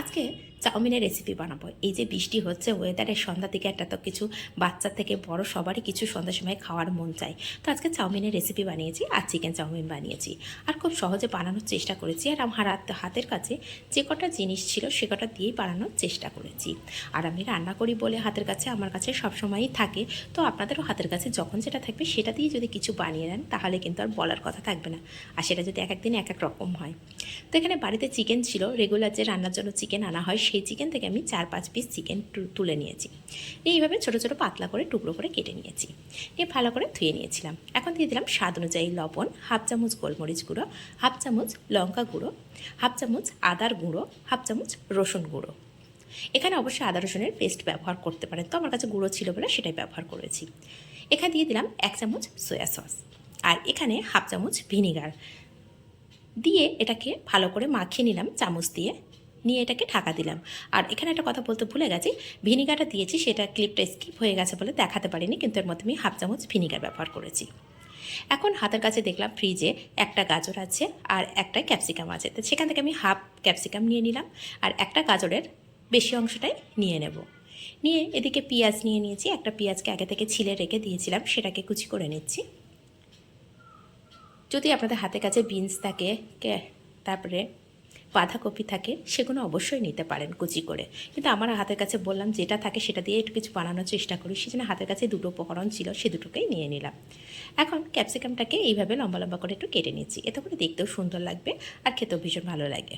আজকে চাউমিনের রেসিপি বানাবো। এই যে বৃষ্টি হচ্ছে ওয়েদারের সন্ধ্যা দিকে একটা তো কিছু, বাচ্চা থেকে বড় সবারই কিছু সন্ধ্যার সময় খাওয়ার মন চায়। তো আজকে চাউমিনের রেসিপি বানিয়েছি আর চিকেন চাউমিন বানিয়েছি। আর খুব সহজে বানানোর চেষ্টা করেছি আর আমার হাত- হাতের কাছে যে কটা জিনিস ছিল সে কটা দিয়েই বানানোর চেষ্টা করেছি। আর আমি রান্না করি বলে হাতের কাছে আমার কাছে সবসময়ই থাকে। তো আপনাদেরও হাতের কাছে যখন যেটা থাকবে সেটা দিয়ে যদি কিছু বানিয়ে নেন, তাহলে কিন্তু আর বলার কথা থাকবে না। আর সেটা যদি এক একদিন এক এক রকম হয়। তো এখানে বাড়িতে চিকেন ছিল। রেগুলার যে রান্নার জন্য চিকেন আনা হয় সেই চিকেন থেকে আমি চার পাঁচ পিস চিকেন তুলে নিয়েছি। নিয়ে এইভাবে ছোটো ছোটো পাতলা করে টুকরো করে কেটে নিয়েছি। নিয়ে ভালো করে ধুয়ে নিয়েছিলাম। এখন দিয়ে দিলাম স্বাদ অনুযায়ী লবণ, হাফ চামচ গোলমরিচ গুঁড়ো, হাফ চামচ লঙ্কা গুঁড়ো, হাফ চামচ আদার গুঁড়ো, হাফ চামচ রসুন গুঁড়ো। এখানে অবশ্যই আদা রসুনের পেস্ট ব্যবহার করতে পারেন। তো আমার কাছে গুঁড়ো ছিল বলে সেটাই ব্যবহার করেছি। এখানে দিয়ে দিলাম এক চামচ সয়া সস আর এখানে হাফ চামচ ভিনিগার দিয়ে এটাকে ভালো করে মাখিয়ে নিলাম চামচ দিয়ে। নিয়ে এটাকে ঢাকা দিলাম। আর এখানে একটা কথা বলতে ভুলে গেছি, ভিনিগারটা দিয়েছি, সেটা ক্লিপটা স্কিপ হয়ে গেছে বলে দেখাতে পারিনি, কিন্তু এর মধ্যে আমি হাফ চামচ ভিনিগার ব্যবহার করেছি। এখন হাতের কাছে দেখলাম ফ্রিজে একটা গাজর আছে আর একটা ক্যাপসিকাম আছে। তো সেখান থেকে আমি হাফ ক্যাপসিকাম নিয়ে নিলাম আর একটা গাজরের বেশি অংশটাই নিয়ে নেব। নিয়ে এদিকে পেঁয়াজ নিয়ে নিয়েছি, একটা পেঁয়াজকে আগে থেকে ছিলে রেখে দিয়েছিলাম, সেটাকে কুচি করে নিচ্ছি। যদি আপনাদের হাতের কাছে বিনস থাকে তারপরে বাঁধাকপি থাকে, সেগুলো অবশ্যই নিতে পারেন কুচি করে। কিন্তু আমার হাতের কাছে বললাম যেটা থাকে সেটা দিয়ে একটু কিছু বানানোর চেষ্টা করি, সেজন্য হাতের কাছে দুটো উপকরণ ছিল, সে দুটোকেই নিয়ে নিলাম। এখন ক্যাপসিকামটাকে এইভাবে লম্বা লম্বা করে একটু কেটে নিচ্ছি, এতে করে দেখতেও সুন্দর লাগবে আর খেতেও ভীষণ ভালো লাগে।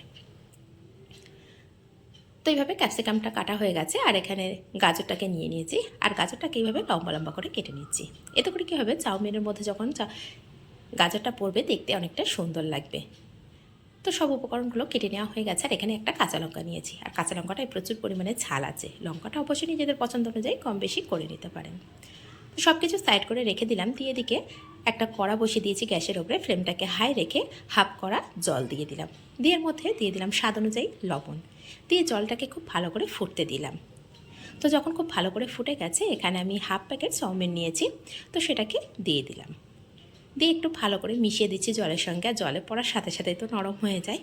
তো এইভাবে ক্যাপসিকামটা কাটা হয়ে গেছে, আর এখানে গাজরটাকে নিয়ে নিয়েছি, আর গাজরটাকে এইভাবে লম্বা লম্বা করে কেটে নিচ্ছি। এতে করে কী হবে, চাউমিনের মধ্যে যখন গাজরটা পড়বে, দেখতে অনেকটা সুন্দর লাগবে। তো সব উপকরণগুলো কেটে নেওয়া হয়ে গেছে, আর এখানে একটা কাঁচা লঙ্কা নিয়েছি। আর কাঁচা লঙ্কাটায় প্রচুর পরিমাণে ঝাল আছে। লঙ্কাটা অবশ্যই নিজেদের পছন্দ অনুযায়ী কম বেশি করে নিতে পারেন। তো সব কিছু সাইড করে রেখে দিলাম, দিয়ে দিকে একটা কড়া বসিয়ে দিয়েছি গ্যাসের ওপরে, ফ্লেমটাকে হাই রেখে হাফ করা জল দিয়ে দিলাম। দিয়ে মধ্যে দিয়ে দিলাম স্বাদ অনুযায়ী লবণ। দিয়ে জলটাকে খুব ভালো করে ফুটতে দিলাম। তো যখন খুব ভালো করে ফুটে গেছে, এখানে আমি হাফ প্যাকেট চাউমিন নিয়েছি, তো সেটাকে দিয়ে দিলাম। দিয়ে একটু ভালো করে মিশিয়ে দিচ্ছি জলের সঙ্গে, আর জলে পড়ার সাথে সাথে তো নরম হয়ে যায়।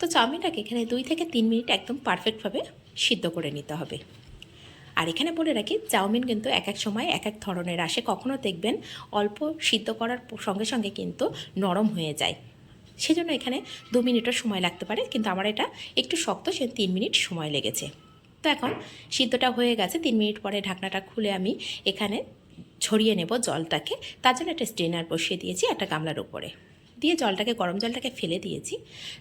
তো চাউমিনটাকে এখানে দুই থেকে তিন মিনিট একদম পারফেক্টভাবে সিদ্ধ করে নিতে হবে। আর এখানে বলে রাখি, চাউমিন কিন্তু এক এক সময় এক এক ধরনের আসে। কখনও দেখবেন অল্প সিদ্ধ করার সঙ্গে সঙ্গে কিন্তু নরম হয়ে যায়। সেজন্য এখানে দু মিনিটও সময় লাগতে পারে, কিন্তু আমার এটা একটু শক্ত, সে তিন মিনিট সময় লেগেছে। তো এখন সিদ্ধটা হয়ে গেছে। তিন মিনিট পরে ঢাকনাটা খুলে আমি এখানে ছড়িয়ে নেব জলটাকে। তার জন্য একটা স্ট্রেনার বসিয়ে দিয়েছি, একটা গামলার উপরে। দিয়ে জলটাকে, গরম জলটাকে ফেলে দিয়েছি।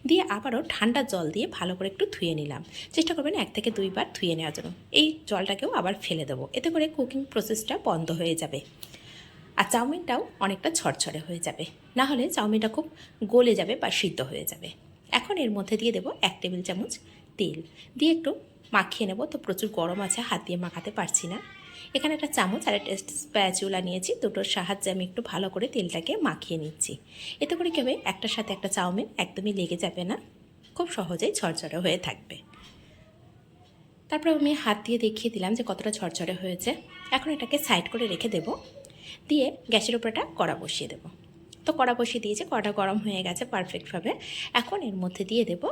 দিয়ে আবারও ঠান্ডা জল দিয়ে ভালো করে একটু ধুয়ে নিলাম। চেষ্টা করবেন এক থেকে দুইবার ধুয়ে নেওয়ার জন্য। এই জলটাকেও আবার ফেলে দেবো। এতে করে কুকিং প্রসেসটা বন্ধ হয়ে যাবে। আর চাউমিনটাও অনেকটা ছড়ছড়ে হয়ে যাবে। না হলে চাউমিনটা খুব গলে যাবে বা সিদ্ধ হয়ে যাবে। এখন এর মধ্যে দিয়ে দেবো এক টেবিল চামচ তেল। দিয়ে একটু মাখিয়ে নেব। তো প্রচুর গরম আছে, হাত দিয়ে মাখাতে পারছি না। এখানে একটা চামচ আর একটা স্প্যাচুলা নিয়েছি। দুটোর সাহায্যে আমি একটু ভালো করে তেলটাকে মাখিয়ে নিচ্ছি। এতে করে কী হবে? একটার সাথে একটা চাউমিন একদমই লেগে যাবে না। খুব সহজেই ঝরঝরে হয়ে থাকবে। তারপর আমি হাত দিয়ে দেখিয়ে দিলাম যে কতটা ঝরঝরে হয়েছে। এখন এটাকে সাইড করে রেখে দেব। দিয়ে গ্যাসের উপর একটা কড়া বসিয়ে দেব। তো কড়া বসিয়ে দিয়েছে কড়া গরম হয়ে গেছে পারফেক্টভাবে এখন এর মধ্যে দিয়ে দেব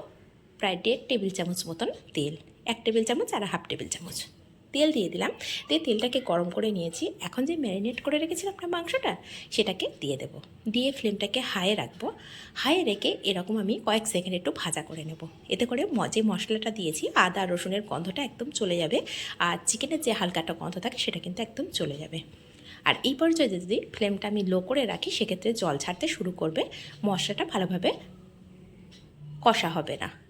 প্রায় দেড় টেবিল চামচ মতন তেল। এক টেবিল চামচ আর হাফ টেবিল চামচ। তেল দিয়ে দিলাম। দিয়ে তেলটাকে গরম করে নিয়েছি। এখন যে ম্যারিনেট করে রেখেছিলাম না মাংসটা, সেটাকে দিয়ে দেব। দিয়ে ফ্লেমটাকে হাইয়ে রাখব। হাইয়ে রেখে এরকম আমি কয়েক সেকেন্ড একটু ভাজা করে নেব। এতে করে যে মশলাটা দিয়েছি, আদা, রসুনের গন্ধটা একদম চলে যাবে। আর চিকেনের যে হালকাটা গন্ধ থাকে, সেটা কিন্তু একদম চলে যাবে। আর এই পর্যায়ে যদি ফ্লেমটা আমি লো করে রাখি, সেক্ষেত্রে জল ছাড়তে শুরু করবে। মশলাটা ভালোভাবে কষা হবে না।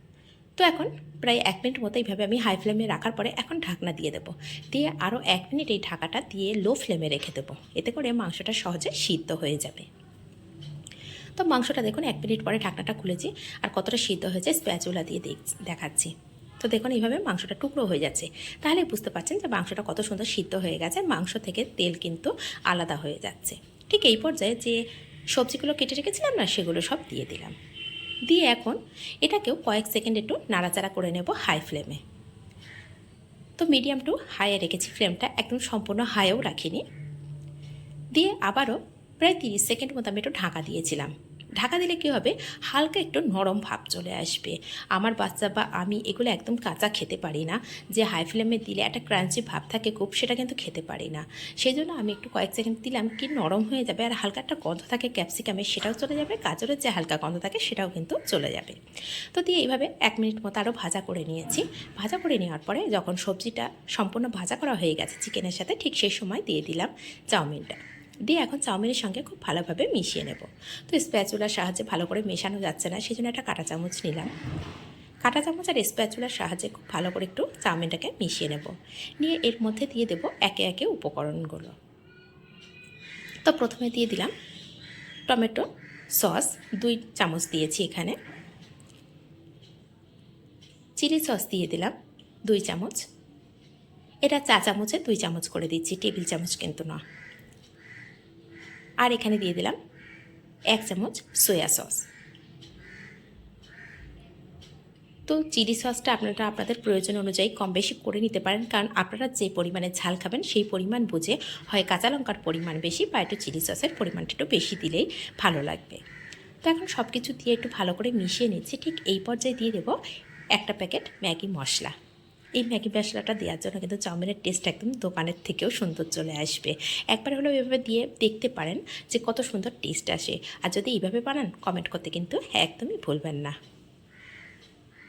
তো এখন প্রায় এক মিনিট মতো এইভাবে আমি হাই ফ্লেমে রাখার পরে এখন ঢাকনা দিয়ে দেবো। দিয়ে আরও এক মিনিট এই ঢাকাটা দিয়ে লো ফ্লেমে রেখে দেবো। এতে করে মাংসটা সহজে সিদ্ধ হয়ে যাবে। তো মাংসটা দেখুন, এক মিনিট পরে ঢাকনাটা খুলেছি আর কতটা সিদ্ধ হয়েছে স্প্যাচুলা দিয়ে দেখ- দেখাচ্ছি। তো দেখুন, এইভাবে মাংসটা টুকরো হয়ে যাচ্ছে। তাহলে বুঝতে পারছেন যে মাংসটা কত সুন্দর সিদ্ধ হয়ে গেছে, মাংস থেকে তেল কিন্তু আলাদা হয়ে যাচ্ছে। ঠিক এই পর্যায়ে যে সবজিগুলো কেটে রেখেছিলাম না, সেগুলো সব দিয়ে দিলাম। দিয়ে এখন এটাকেও কয়েক সেকেন্ড একটু নাড়াচাড়া করে নেব হাই ফ্লেমে। তো মিডিয়াম টু হাইয়ে রেখেছি ফ্লেমটা, একদম সম্পূর্ণ হাইও রাখিনি। দিয়ে আবারও প্রায় তিরিশ সেকেন্ড মতো আমি একটু ঢাকা দিয়েছিলাম। ঢাকা দিলে কী হবে? হালকা একটু নরম ভাব চলে আসবে। আমার বাচ্চা বা আমি এগুলো একদম কাঁচা খেতে পারি না। যে হাই ফ্লেমে দিলে একটা ক্রাঞ্চি ভাব থাকে খুব, সেটা কিন্তু খেতে পারি না। সেই জন্য আমি একটু কয়েক সেকেন্ড দিলাম, কি নরম হয়ে যাবে আর হালকা একটা গন্ধ থাকে ক্যাপসিকামের সেটাও চলে যাবে। গাজরের যে হালকা গন্ধ থাকে, সেটাও কিন্তু চলে যাবে। তো দিয়ে এইভাবে এক মিনিট মতো আরও ভাজা করে নিয়েছি। ভাজা করে নেওয়ার পরে যখন সবজিটা সম্পূর্ণ ভাজা করা হয়ে গেছে চিকেনের সাথে, ঠিক সেই সময় দিয়ে দিলাম চাউমিনটা। দিয়ে এখন চাউমিনের সঙ্গে খুব ভালোভাবে মিশিয়ে নেব। তো স্প্যাচুলার সাহায্যে ভালো করে মেশানো যাচ্ছে না সেই জন্য একটা কাঁটা চামচ নিলাম। কাঁটা চামচ আর স্প্যাচুলার সাহায্যে খুব ভালো করে একটু চাউমিনটাকে মিশিয়ে নেব। নিয়ে এর মধ্যে দিয়ে দেব একে একে উপকরণগুলো। তো প্রথমে দিয়ে দিলাম টমেটো সস, দুই চামচ দিয়েছি এখানে। চিলি সস দিয়ে দিলাম দুই চামচ। এটা চা চামচে দুই চামচ করে দিচ্ছি, টেবিল চামচ কিন্তু না। আর এখানে দিয়ে দিলাম এক চামচ সয়া সস। তো চিলি সসটা আপনারা আপনাদের প্রয়োজন অনুযায়ী কম বেশি করে নিতে পারেন, কারণ আপনারা যে পরিমাণে ঝাল খাবেন সেই পরিমাণ বুঝে হয় কাঁচা লঙ্কার পরিমাণ বেশি বা একটু চিলি সসের পরিমাণটা একটু বেশি দিলেই ভালো লাগবে। তো এখন সব কিছু দিয়ে একটু ভালো করে মিশিয়ে নিচ্ছি, ঠিক এই পর্যায়ে দিয়ে দেবো একটা প্যাকেট ম্যাগি মশলা। এই ম্যাগি মশলাটা দেওয়ার জন্য কিন্তু চাউমিনের টেস্ট একদম দোকানের থেকেও সুন্দর চলে আসবে। একবার হলেও এভাবে দিয়ে দেখতে পারেন যে কত সুন্দর টেস্ট আসে। আর যদি এইভাবে বানান কমেন্ট করতে কিন্তু একদমই ভুলবেন না।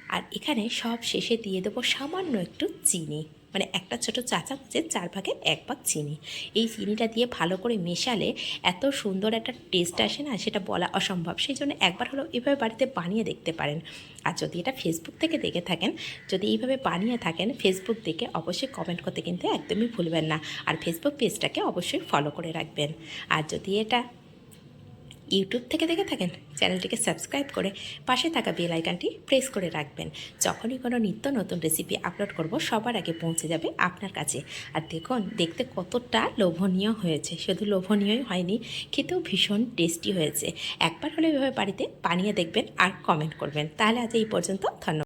আর এখানে সব শেষে দিয়ে দেবো সামান্য একটু চিনি। মানে একটা ছোটো চা চামচের চার ভাগের এক ভাগ চিনি। এই চিনিটা দিয়ে ভালো করে মেশালে এত সুন্দর একটা টেস্ট আসে না, সেটা বলা অসম্ভব। সেই জন্য একবার হলেও এভাবে বাড়িতে বানিয়ে দেখতে পারেন। আর যদি এটা ফেসবুক থেকে দেখে থাকেন, যদি এইভাবে বানিয়ে থাকেন ফেসবুক দেখে, অবশ্যই কমেন্ট করতে কিন্তু একদমই ভুলবেন না। আর ফেসবুক পেজটাকে অবশ্যই ফলো করে রাখবেন। আর যদি এটা ইউটিউব থেকে দেখে থাকেন। চ্যানেলটিকে সাবস্ক্রাইব করে পাশে থাকা বেল আইকনটি প্রেস করে রাখবেন। যখনই কোনো নিত্য নতুন রেসিপি আপলোড করব, সবার আগে পৌঁছে যাবে আপনার কাছে। আর দেখুন, দেখতে কতটা লোভনীয় হয়েছে। শুধু লোভনীয়ই হয়নি, খেতেও ভীষণ টেস্টি হয়েছে। একবার হলে এভাবে বাড়িতে বানিয়ে দেখবেন আর কমেন্ট করবেন। তাহলে আজ এই পর্যন্ত, ধন্যবাদ।